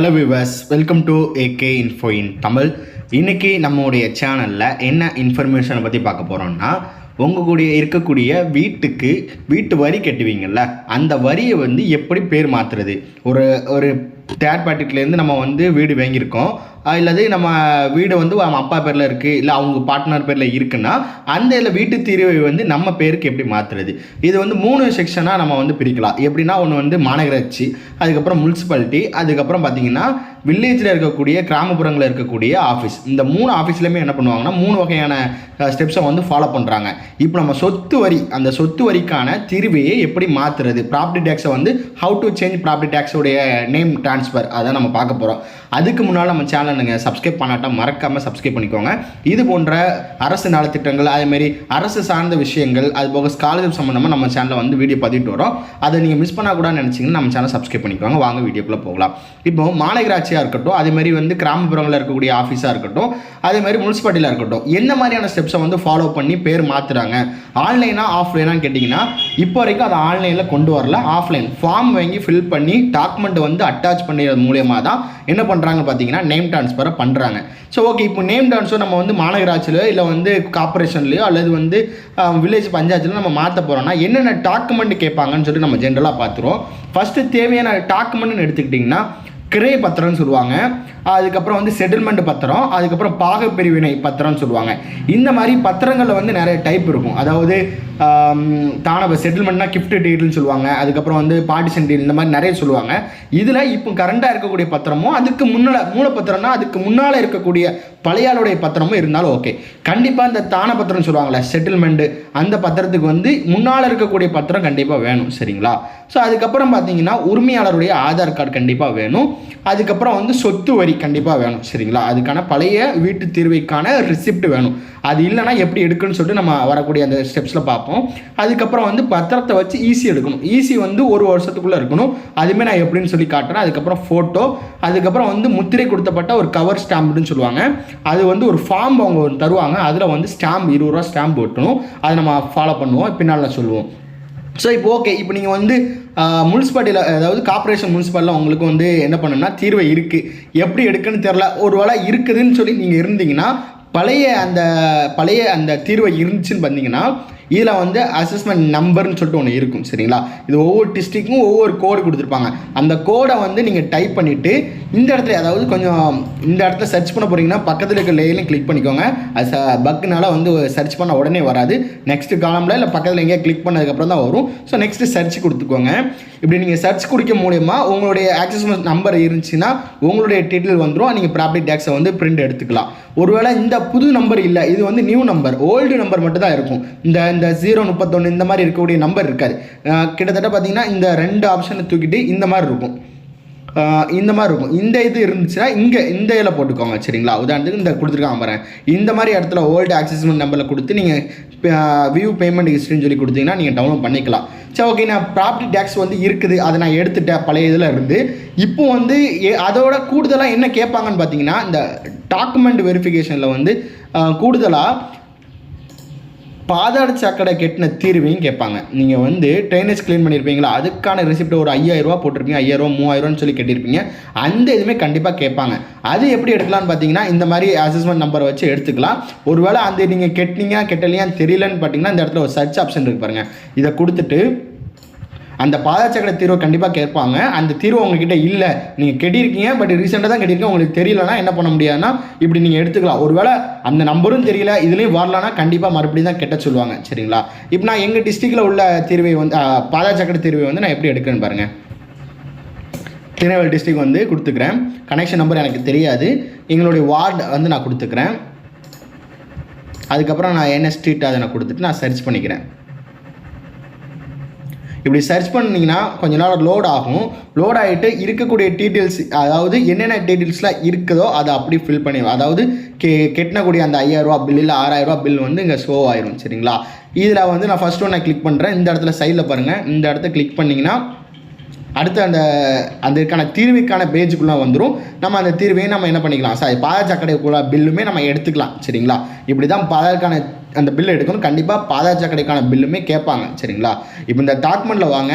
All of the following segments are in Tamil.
Hello viewers welcome to AK info in Tamil இன்றைக்கி நம்மளுடைய சேனலில் என்ன இன்ஃபர்மேஷனை பற்றி பார்க்க போகிறோம்னா உங்கள் கூடிய இருக்கக்கூடிய வீட்டுக்கு வீட்டு வரி கட்டுவீங்கள்ல அந்த வரியை வந்து எப்படி பேர் மாற்றுறது ஒரு ஒரு தேர்ட் பார்ட்டிலேருந்து நம்ம வந்து வீடு வாங்கியிருக்கோம். இல்லாது இல்லது நம்ம வீடு வந்து அவங்க அப்பா பேரில் இருக்குது இல்லை அவங்க பார்ட்னர் பேரில் இருக்குன்னா அந்த இதில் வீட்டு தீர்வை வந்து நம்ம பேருக்கு எப்படி மாற்றுறது இது வந்து மூணு செக்ஷனாக நம்ம வந்து பிரிக்கலாம். எப்படின்னா ஒன்று வந்து மாநகராட்சி அதுக்கப்புறம் முனிசிபாலிட்டி அதுக்கப்புறம் பார்த்தீங்கன்னா வில்லேஜில் இருக்கக்கூடிய கிராமப்புறங்களில் இருக்கக்கூடிய ஆஃபீஸ் இந்த மூணு ஆஃபீஸ்லையுமே என்ன பண்ணுவாங்கன்னா மூணு வகையான ஸ்டெப்ஸை வந்து ஃபாலோ பண்ணுறாங்க இப்போ நம்ம சொத்து வரி அந்த சொத்து வரிக்கான தீர்வையை எப்படி மாற்றுறது ப்ராப்பர்ட்டி டேக்ஸை வந்து ஹவு டு சேஞ்ச் ப்ராப்பர்ட்டி டேக்ஸோடைய நேம் ட்ரான்ஸ்ஃபர் அதை நம்ம பார்க்க போகிறோம் அதுக்கு முன்னால் நம்ம சேனலை நீங்கள் சப்ஸ்கிரைப் பண்ணாட்டா மறக்காமல் சப்ஸ்கிரைப் பண்ணிக்கோங்க. இது போன்ற அரசு நலத்திட்டங்கள் அதேமாரி அரசு சார்ந்த விஷயங்கள் அது போக ஸ்காலர்ஷிப் சம்மந்தமாக நம்ம சேனலில் வந்து வீடியோ பதிவிட்டு வரோம். அதை நீங்கள் மிஸ் பண்ணக்கூடாதுன்னு நினச்சிங்கன்னா நம்ம சேனல் சப்ஸ்கிரைப் பண்ணிக்கோங்க. வாங்க வீடியோக்குள்ளே போகலாம். இப்போ மாநகராட்சியாக இருக்கட்டும் அதேமாதிரி வந்து கிராமப்புறங்களில் இருக்கக்கூடிய ஆஃபீஸாக இருக்கட்டும் அதேமாதிரி முனிசிபாலிட்டியில் இருக்கட்டும் எந்த மாதிரியான ஸ்டெப்ஸை வந்து ஃபாலோ பண்ணி பேர் மாற்றுறாங்க ஆன்லைனா ஆஃப்லைனான்னு கேட்டிங்கன்னா இப்போ வரைக்கும் அதை ஆன்லைனில் கொண்டு வரல. ஆஃப்லைன் ஃபார்ம் வாங்கி ஃபில் பண்ணி டாக்குமெண்ட் வந்து அட்டாச் பண்ணுறது மூலியமாக தான் என்ன பண்ணுறாங்க பார்த்தீங்கன்னா நேம் ட்ரான்ஸ்ஃபரை பண்ணுறாங்க ஸோ ஓகே இப்போ நேம் ட்ரான்ஸ்ஃபர் நம்ம வந்து மாநகராட்சியிலோ இல்லை வந்து கார்பரேஷன்லையோ அல்லது வந்து வில்லேஜ் பஞ்சாயத்தில் நம்ம மாற்ற போகிறோம்னா என்னென்ன டாக்குமெண்ட் கேட்பாங்கன்னு சொல்லிட்டு நம்ம ஜென்ரலாக பார்த்துருவோம் ஃபஸ்ட்டு தேவையான டாக்குமெண்ட்னு எடுத்துக்கிட்டிங்கன்னா கிரே பத்திரம்னு சொல்லுவாங்க. அதுக்கப்புறம் வந்து செட்டில்மெண்ட் பத்திரம் அதுக்கப்புறம் பாகப்பிரிவினை பத்திரம்னு சொல்லுவாங்க. இந்த மாதிரி பத்திரங்களில் வந்து நிறைய டைப் இருக்கும். அதாவது தான செட்டில்மெண்ட்னா கிஃப்ட் டீல்னு சொல்லுவாங்க. அதுக்கப்புறம் வந்து பார்ட்டிஷன் டீல் இந்த மாதிரி நிறைய சொல்லுவாங்க. இதில் இப்போ கரண்டாக இருக்கக்கூடிய பத்திரமும் அதுக்கு முன்னால் மூலப்பத்திரம்னா அதுக்கு முன்னால் இருக்கக்கூடிய பழையாளுடைய பத்திரமும் இருந்தாலும் ஓகே கண்டிப்பாக இந்த தான பத்திரம் சொல்லுவாங்கள்ல செட்டில்மெண்ட்டு அந்த பத்திரத்துக்கு வந்து முன்னால் இருக்கக்கூடிய பத்திரம் கண்டிப்பாக வேணும் சரிங்களா? ஸோ அதுக்கப்புறம் பார்த்தீங்கன்னா உரிமையாளருடைய ஆதார் கார்டு கண்டிப்பாக வேணும். அதுக்கப்புறம் வந்து சொத்து வரி கண்டிப்பாக வேணும் சரிங்களா? அதுக்கான பழைய வீட்டு தீர்வைக்கான ரிசிப்ட் வேணும். அது இல்லைன்னா எப்படி எடுக்குன்னு சொல்லிட்டு நம்ம வரக்கூடிய அந்த ஸ்டெப்ஸில் பார்ப்போம். அதுக்கப்புறம் வந்து பத்திரத்தை வச்சு ஈஸி எடுக்கணும். ஈஸி வந்து ஒரு வருஷத்துக்குள்ளே இருக்கணும். அதுமாரி நான் எப்படின்னு சொல்லி காட்டுறேன். அதுக்கப்புறம் ஃபோட்டோ அதுக்கப்புறம் வந்து முத்திரை கொடுத்தப்பட்ட ஒரு கவர் ஸ்டாம்புன்னு சொல்லுவாங்க. அது வந்து ஒரு ஃபார்ம் அவங்க தருவாங்க. அதில் வந்து ஸ்டாம்ப் இருபது ரூபா ஸ்டாம்ப் ஒட்டணும். அதை நம்ம ஃபாலோ பண்ணுவோம். பின்னால் சொல்லுவோம். ஸோ இப்போ ஓகே இப்போ நீங்கள் வந்து முனிசிபாலிட்டியில் அதாவது கார்ப்பரேஷன் முனிசிபாலில் உங்களுக்கு வந்து என்ன பண்ணணும்னா தீர்வை இருக்குது எப்படி எடுக்குன்னு தெரில ஒரு வேளை இருக்குதுன்னு சொல்லி நீங்கள் இருந்தீங்கன்னா பழைய அந்த பழைய அந்த தீர்வை இருந்துச்சுன்னு பார்த்தீங்கன்னா இதில் வந்து அசஸ்மெண்ட் நம்பர்னு சொல்லிட்டு ஒன்று இருக்கும் சரிங்களா? இது ஒவ்வொரு டிஸ்ட்ரிக்கும் ஒவ்வொரு கோடு கொடுத்துருப்பாங்க. அந்த கோடை வந்து நீங்கள் டைப் பண்ணிவிட்டு இந்த இடத்துல அதாவது கொஞ்சம் இந்த இடத்துல சர்ச் பண்ண போகிறீங்கன்னா பக்கத்தில் இருக்க லேயிலையும் கிளிக் பண்ணிக்கோங்க. அது பக்குனால வந்து சர்ச் பண்ண உடனே வராது. நெக்ஸ்ட் காலமில் இல்லை பக்கத்தில் எங்கேயா கிளிக் பண்ணதுக்கப்புறம் தான் வரும். ஸோ நெக்ஸ்ட் சர்ச் கொடுத்துக்கோங்க. இப்படி நீங்கள் சர்ச் குடிக்க மூலயமா உங்களுடைய அக்சஸ்மெண்ட் நம்பர் இருந்துச்சுன்னா உங்களுடைய டீட்டெயில் வந்துடும் நீங்கள் ப்ராப்பர்ட்டி டேக்ஸை வந்து பிரிண்ட் எடுத்துக்கலாம். ஒருவேளை இந்த புது நம்பர் இல்லை இது வந்து நியூ நம்பர் ஓல்டு நம்பர் மட்டும் தான் இருக்கும் இந்த இந்த ஜீரோ முப்பத்தொன்று இந்த மாதிரி இருக்கக்கூடிய நம்பர் இருக்காது. கிட்டத்தட்ட பார்த்தீங்கன்னா இந்த ரெண்டு ஆப்ஷனை தூக்கிட்டு இந்த மாதிரி இருக்கும். இந்த மாதிரி இருக்கும். இந்த இது இருந்துச்சுன்னா இங்கே இந்த இதில் போட்டுக்கோங்க சரிங்களா? உதாரணத்துக்கு இந்த கொடுத்துருக்காங்க பாருங்க. இந்த மாதிரி இடத்துல ஓல்டு ஆக்சஸ்மெண்ட் நம்பரில் கொடுத்து நீங்கள் வியூ பேமெண்ட் ஹிஸ்ட்ரின்னு சொல்லி கொடுத்தீங்கன்னா நீங்கள் டவுன்லோட் பண்ணிக்கலாம். சரி ஓகே நான் ப்ராப்பர்ட்டி டேக்ஸ் வந்து இருக்குது. அதை நான் எடுத்துட்டேன் பழைய இதில் இருந்து. இப்போ வந்து அதோட கூடுதலாக என்ன கேட்பாங்கன்னு பார்த்தீங்கன்னா இந்த டாக்குமெண்ட் வெரிஃபிகேஷனில் வந்து கூடுதலாக பாதாள சாக்கடை கெட்டின தீர்வையும் கேட்பாங்க. நீங்கள் வந்து ட்ரைனேஜ் க்ளீன் பண்ணியிருப்பீங்களா அதுக்கான ரிசிப்ட் ஒரு ஐயாயிரரூவா போட்டிருப்பீங்க. ஐயாயிரரூவா மூவாயிரூவான்னு சொல்லி கட்டியிருப்பீங்க அந்த இதுவுமே கண்டிப்பாக கேட்பாங்க. அது எப்படி எடுக்கலாம்னு பார்த்தீங்கன்னா இந்த மாதிரி அசஸ்மெண்ட் நம்பரை வச்சு எடுத்துக்கலாம். ஒருவேளை அந்த நீங்கள் கெட்டினீங்க கெட்டலையான்னு தெரியலன்னு பார்த்தீங்கன்னா இந்த இடத்துல ஒரு சர்ச் ஆப்ஷன் இருக்கு பாருங்க. இதை கொடுத்துட்டு அந்த பாதச்சக்கர தீர்வை கண்டிப்பாக கேட்பாங்க. அந்த தீர்வு உங்ககிட்ட இல்லை. நீங்கள் கெட்டியிருக்கீங்க பட் ரீசெண்டாக தான் கட்டியிருக்கீங்க. உங்களுக்கு தெரியலனா என்ன பண்ண முடியாதுன்னா இப்படி நீங்கள் எடுத்துக்கலாம். ஒருவேளை அந்த நம்பரும் தெரியல இதுலேயும் வரலன்னா கண்டிப்பாக மறுபடியும் தான் கெட்ட சொல்லுவாங்க. சரிங்களா? இப்போ நான் எங்கள் டிஸ்ட்ரிக்டில் உள்ள தீர்வை வந்து பாதச்சக்கர தீர்வை வந்து நான் எப்படி எடுக்கிறேன்னு பாருங்கள் திருநெல்வேலி டிஸ்ட்ரிக் வந்து கொடுத்துக்கிறேன். கனெக்ஷன் நம்பர் எனக்கு தெரியாது. எங்களுடைய வார்டு வந்து நான் கொடுத்துக்கிறேன். அதுக்கப்புறம் நான் என்ன ஸ்ட்ரீட் அதை நான் கொடுத்துட்டு நான் சர்ச் பண்ணிக்கிறேன். இப்படி சர்ச் பண்ணிங்கன்னா கொஞ்ச நேரம் லோட் ஆகும். லோட் ஆகிட்டு இருக்கக்கூடிய டீட்டெயில்ஸ் அதாவது என்னென்ன டீட்டெயில்ஸ்லாம் இருக்குதோ அதை அப்படி ஃபில் பண்ணி அதாவது கே கெட்டினக்கூடிய அந்த ஐயாயிரரூவா பில் இல்லை ஆறாயிரரூவா பில் வந்து இங்கே ஷோ ஆயிரும் சரிங்களா? இதில் வந்து நான் ஃபஸ்ட் ஒன் நான் கிளிக் பண்ணுறேன் இந்த இடத்துல சைடில் பாருங்கள் இந்த இடத்த கிளிக் பண்ணிங்கன்னா அடுத்து அந்த அதற்கான தீர்வுக்கான பேஜுக்குள்ளே வந்துடும் நம்ம அந்த தீர்வையும் நம்ம என்ன பண்ணிக்கலாம்? சாரி பாதாச்சக்கடைக்குள்ள பில்லுமே நம்ம எடுத்துக்கலாம் சரிங்களா? இப்படி தான் பாதாக்கான அந்த பில் எடுக்கணும். கண்டிப்பாக பாதாச்சக்கடைக்கான பில்லுமே கேட்பாங்க. சரிங்களா? இப்போ இந்த டாக்குமெண்ட்டில் வாங்க.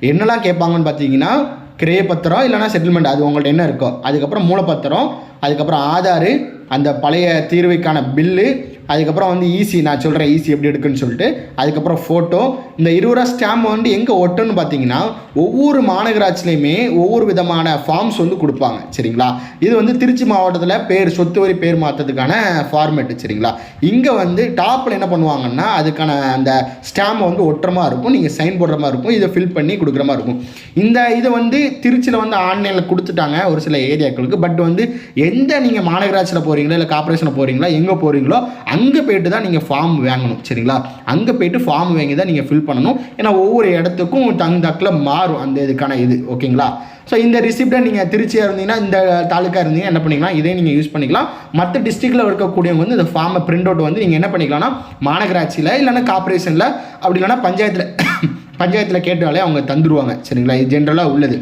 என்னெல்லாம் கேட்பாங்கன்னு பார்த்தீங்கன்னா கிரைய பத்திரம் இல்லைனா செட்டில்மெண்ட் அது உங்கள்ட்ட என்ன இருக்கோ. அதுக்கப்புறம் மூலப்பத்திரம் அதுக்கப்புறம் ஆதார் அந்த பழைய தீர்வைக்கான பில்லு அதுக்கப்புறம் வந்து ஈசி நான் சொல்கிறேன் ஈசி எப்படி எடுக்குன்னு சொல்லிட்டு அதுக்கப்புறம் ஃபோட்டோ இந்த இருபது ரூபா ஸ்டாம்ப் வந்து எங்கே ஒட்டுன்னு பார்த்தீங்கன்னா ஒவ்வொரு மாநகராட்சிலையுமே ஒவ்வொரு விதமான ஃபார்ம்ஸ் வந்து கொடுப்பாங்க சரிங்களா? இது வந்து திருச்சி மாவட்டத்தில் பேர் சொத்து வரி பேர் மாற்றத்துக்கான ஃபார்மேட்டு சரிங்களா? இங்கே வந்து டாப்பில் என்ன பண்ணுவாங்கன்னா அதுக்கான அந்த ஸ்டாம்பை வந்து ஒட்டுற மாதிரி இருக்கும் நீங்கள் சைன் போடுற மாதிரி இருக்கும் இதை ஃபில் பண்ணி கொடுக்குற மாதிரி இருக்கும். இந்த இதை வந்து திருச்சியில் வந்து ஆன்லைனில் கொடுத்துட்டாங்க ஒரு சில ஏரியாக்களுக்கு பட் வந்து எந்த நீங்கள் மாநகராட்சியில் போகிறீங்களோ இல்லை கார்பரேஷனில் போகிறீங்களா எங்கே போகிறீங்களோ அங்கே போயிட்டு தான் நீங்கள் ஃபார்ம் வாங்கணும் சரிங்களா? அங்கே போயிட்டு ஃபார்ம் வாங்கி தான் நீங்கள் ஃபில் பண்ணணும். ஏன்னா ஒவ்வொரு இடத்துக்கும் தகுந்தாக்கில் மாறும் அந்த இதுக்கான இது ஓகேங்களா? ஸோ இந்த ரிசிப்டை நீங்கள் திருச்சியாக இருந்தீங்கன்னா இந்த தாலுக்கா இருந்தீங்கன்னா என்ன பண்ணிக்கலாம்? இதே நீங்கள் யூஸ் பண்ணிக்கலாம். மற்ற டிஸ்ட்ரிக்டில் இருக்கக்கூடியவங்க வந்து இந்த ஃபார்மை பிரிண்ட் அவுட் வந்து நீங்கள் என்ன பண்ணிக்கலாம்னா மாநகராட்சியில் இல்லைன்னா கார்பரேஷனில் அப்படி இல்லைன்னா பஞ்சாயத்தில் பஞ்சாயத்தில் கேட்டாலே அவங்க தந்துடுவாங்க சரிங்களா? இது ஜென்ரலாக உள்ளது.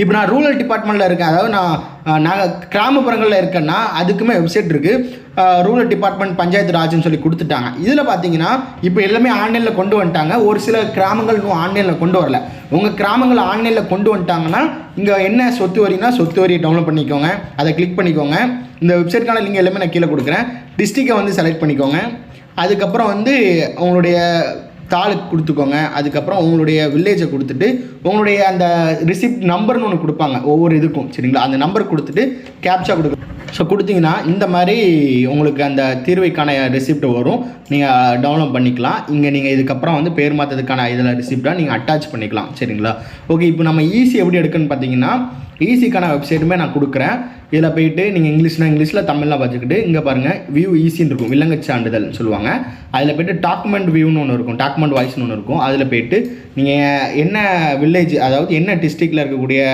இப்போ நான் ரூரல் டிபார்ட்மெண்ட்டில் இருக்கேன். அதாவது நான் நாங்கள் கிராமப்புறங்களில் இருக்கேன்னா அதுக்குமே வெப்சைட் இருக்குது ரூரல் டிபார்ட்மெண்ட் பஞ்சாயத்து ராஜ்னு சொல்லி கொடுத்துட்டாங்க. இதில் பார்த்தீங்கன்னா இப்போ எல்லாமே ஆன்லைனில் கொண்டு வந்துட்டாங்க. ஒரு சில கிராமங்கள் இன்னும் ஆன்லைனில் கொண்டு வரல. உங்கள் கிராமங்கள் ஆன்லைனில் கொண்டு வந்துட்டாங்கன்னா இங்கே என்ன சொத்து வரினா சொத்து வரியை டவுன்லோட் பண்ணிக்கோங்க. அதை கிளிக் பண்ணிக்கோங்க. இந்த வெப்சைட்கான லிங்க் எல்லாமே நான் கீழே கொடுக்குறேன். டிஸ்ட்ரிக்டை வந்து செலக்ட் பண்ணிக்கோங்க. அதுக்கப்புறம் வந்து உங்களுடைய தாளுக்கு கொடுத்துக்கோங்க. அதுக்கப்புறம் உங்களுடைய வில்லேஜை கொடுத்துட்டு உங்களுடைய அந்த ரிசிப்ட் நம்பர்னு ஒன்று கொடுப்பாங்க. ஒவ்வொரு இதுக்கும் சரிங்களா? அந்த நம்பர் கொடுத்துட்டு கேப்சா கொடுக்க ஸோ கொடுத்தீங்கன்னா இந்த மாதிரி உங்களுக்கு அந்த தீர்வைக்கான ரிசிப்ட் வரும். நீங்கள் டவுன்லோட் பண்ணிக்கலாம். இங்கே நீங்கள் இதுக்கப்புறம் வந்து பேர் மாற்றதுக்கான இதில் ரிசிப்டாக நீங்கள் அட்டாச் பண்ணிக்கலாம். சரிங்களா? ஓகே இப்போ நம்ம ஈஸி எப்படி எடுக்குன்னு பார்த்தீங்கன்னா ஈஸிக்கான வெப்சைட்டுமே நான் கொடுக்குறேன். இதில் போயிட்டு நீங்கள் இங்கிலீஷ்னா இங்கிலீஷில் தமிழில் பார்த்துக்கிட்டு இங்கே பாருங்கள் வியூ ஈஸின்னு இருக்கும். விலங்கு சான்றிதழ்னு சொல்லுவாங்க. அதில் போயிட்டு டாக்குமெண்ட் வியூன்னு ஒன்று இருக்கும். டாக்குமெண்ட் வாய்ஸ்னு ஒன்று இருக்கும். அதில் போயிட்டு நீங்கள் என்ன வில்லேஜ் அதாவது என்ன டிஸ்ட்ரிக்டில் இருக்கக்கூடிய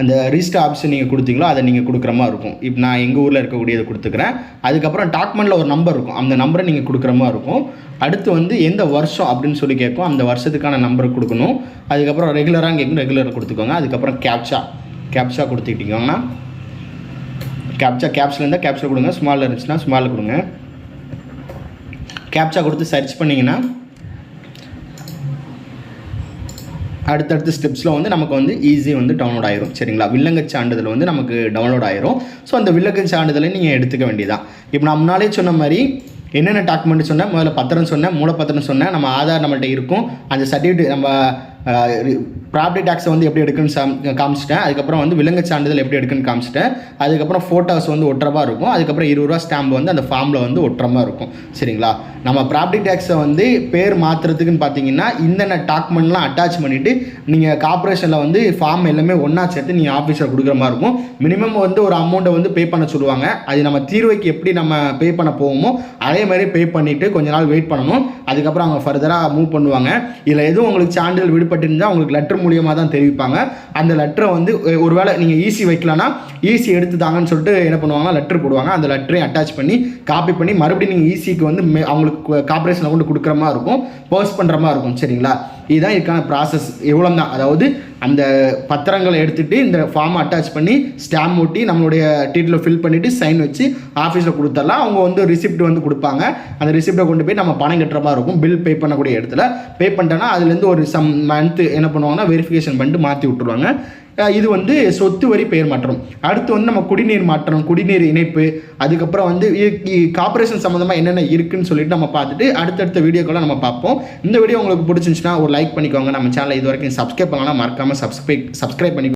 அந்த ரிஜிஸ்டர் ஆப்ஷன் நீங்கள் கொடுத்தீங்களோ அதை நீங்கள் கொடுக்குற மாதிரி இருக்கும். இப்போ நான் எங்கள் ஊரில் இருக்கக்கூடியதை கொடுத்துக்கிறேன். அதுக்கப்புறம் டாக்குமெண்ட்டில் ஒரு நம்பர் இருக்கும். அந்த நம்பரை நீங்கள் கொடுக்குற மாதிரி இருக்கும். அடுத்து வந்து எந்த வருஷம் அப்படின்னு சொல்லி கேட்கும். அந்த வருஷத்துக்கான நம்பர் கொடுக்கணும். அதுக்கப்புறம் ரெகுலராக கேட்கும் ரெகுலராக கொடுத்துக்கோங்க. அதுக்கப்புறம் கேப்சா கேப்சா கொடுத்துக்கிட்டீங்கன்னா கேப்சா கேப்ஸில் இருந்தால் கேப்சா கொடுங்க. ஸ்மாலில் இருந்துச்சுன்னா ஸ்மாலில் கொடுங்க. கேப்சா கொடுத்து சர்ச் பண்ணிங்கன்னா அடுத்தடுத்த ஸ்டெப்ஸில் வந்து நமக்கு வந்து ஈஸி வந்து டவுன்லோட் ஆயிரும். சரிங்களா? வில்லங்கச் சான்றிதழ் வந்து நமக்கு டவுன்லோட் ஆயிரும். ஸோ அந்த வில்லங்கச் சான்றிதழை நீங்கள் எடுத்துக்க வேண்டியதான் இப்போ நான் முன்னாலே சொன்ன மாதிரி என்னென்ன டாக்குமெண்ட் சொன்னேன்? முதல்ல பத்திரம் சொன்னேன் மூலப்பத்திரம் சொன்னேன். நம்ம ஆதார் நம்மள்கிட்ட இருக்கும். அந்த சர்டிஃபிகேட் நம்ம ப்ராப்பர்ட்டி டேக்ஸை வந்து எப்படி எடுக்குன்னு சாம் காமிச்சிட்டேன். அதுக்கப்புறம் வந்து விலங்கு சான்றிதழ் எப்படி எடுக்குன்னு காமிச்சிட்டேன். அதுக்கப்புறம் ஃபோட்டோஸ் வந்து ஒட்டுறவா இருக்கும். அதுக்கப்புறம் இருபது ரூபா ஸ்டாம்ப் வந்து அந்த ஃபார்மில் வந்து ஒட்டுறமா இருக்கும். சரிங்களா? நம்ம ப்ராப்பர்ட்டி டேக்ஸை வந்து பேர் மாற்றுறதுக்குன்னு பார்த்தீங்கன்னா இந்தென்ன டாக்குமெண்ட்லாம் அட்டாச் பண்ணிவிட்டு நீங்கள் கார்பரேஷனில் வந்து ஃபார்ம் எல்லாமே ஒன்றா சேர்த்து நீங்கள் ஆஃபீஸில் கொடுக்குற மாதிரி இருக்கும். மினிமம் வந்து ஒரு அமௌண்ட்டை வந்து பே பண்ண சொல்லுவாங்க. அது நம்ம தீர்வைக்கு எப்படி நம்ம பே பண்ண போவோமோ அதே மாதிரி பே பண்ணிவிட்டு கொஞ்ச நாள் வெயிட் பண்ணணும். அதுக்கப்புறம் அவங்க ஃபர்தராக மூவ் பண்ணுவாங்க. இதில் எதுவும் உங்களுக்கு சான்றிதழ் விடுபட்டிருந்தால் உங்களுக்கு லெட்டர் மூலியமாக தான் தெரிவிப்பாங்க. அந்த லெட்டரை வந்து ஒருவேளை நீங்கள் ஈஸி வைக்கலான்னா ஈஸி எடுத்து தாங்கன்னு சொல்லிட்டு என்ன பண்ணுவாங்கன்னா லெட்டர் போடுவாங்க. அந்த லெட்டரையும் அட்டாச் பண்ணி காப்பி பண்ணி மறுபடியும் நீங்கள் ஈஸிக்கு வந்து மே- அவங்களுக்கு கார்பரேஷனில் கொண்டு கொடுக்குற மாதிரி இருக்கும். போஸ்ட் பண்ணுற மாதிரி இருக்கும். சரிங்களா? இதுதான் இதுக்கான ப்ராசஸ் எவ்வளோ தான் அதாவது அந்த பத்திரங்களை எடுத்துகிட்டு இந்த ஃபார்மை அட்டாச் பண்ணி ஸ்டாம்ப் ஒட்டி நம்மளுடைய டீட்டில் ஃபில் பண்ணிவிட்டு சைன் வச்சு ஆஃபீஸில் கொடுத்துடலாம் அவங்க வந்து ரிசிப்ட் வந்து கொடுப்பாங்க. அந்த ரிசிப்டை கொண்டு போய் நம்ம பணம் கட்டுற மாதிரி இருக்கும். பில் பே பண்ணக்கூடிய இடத்துல. பே பண்ணிட்டோன்னா அதுலேருந்து ஒரு சம் மந்த்து என்ன பண்ணுவாங்கன்னா வெரிஃபிகேஷன் பண்ணிட்டு மாற்றி விட்டுருவாங்க. இது வந்து சொத்து வரி பெயர் மாற்றம். அடுத்து வந்து நம்ம குடிநீர் மாற்றம் குடிநீர் இணைப்பு அதுக்கப்புறம் வந்து கார்பரேஷன் சம்மந்தமாக என்னென்ன இருக்குன்னு சொல்லிட்டு நம்ம பார்த்துட்டு அடுத்தடுத்த வீடியோக்களை நம்ம பார்ப்போம். இந்த வீடியோ உங்களுக்கு பிடிச்சிருந்துச்சுன்னா ஒரு லைக் பண்ணிக்கோங்க. நம்ம சேனலை இது வரைக்கும் சப்ஸ்கிரைப் பண்ணலாம் மறக்காமல் சப்ஸ்கிரைப் சப்ஸ்கிரைப் பண்ணி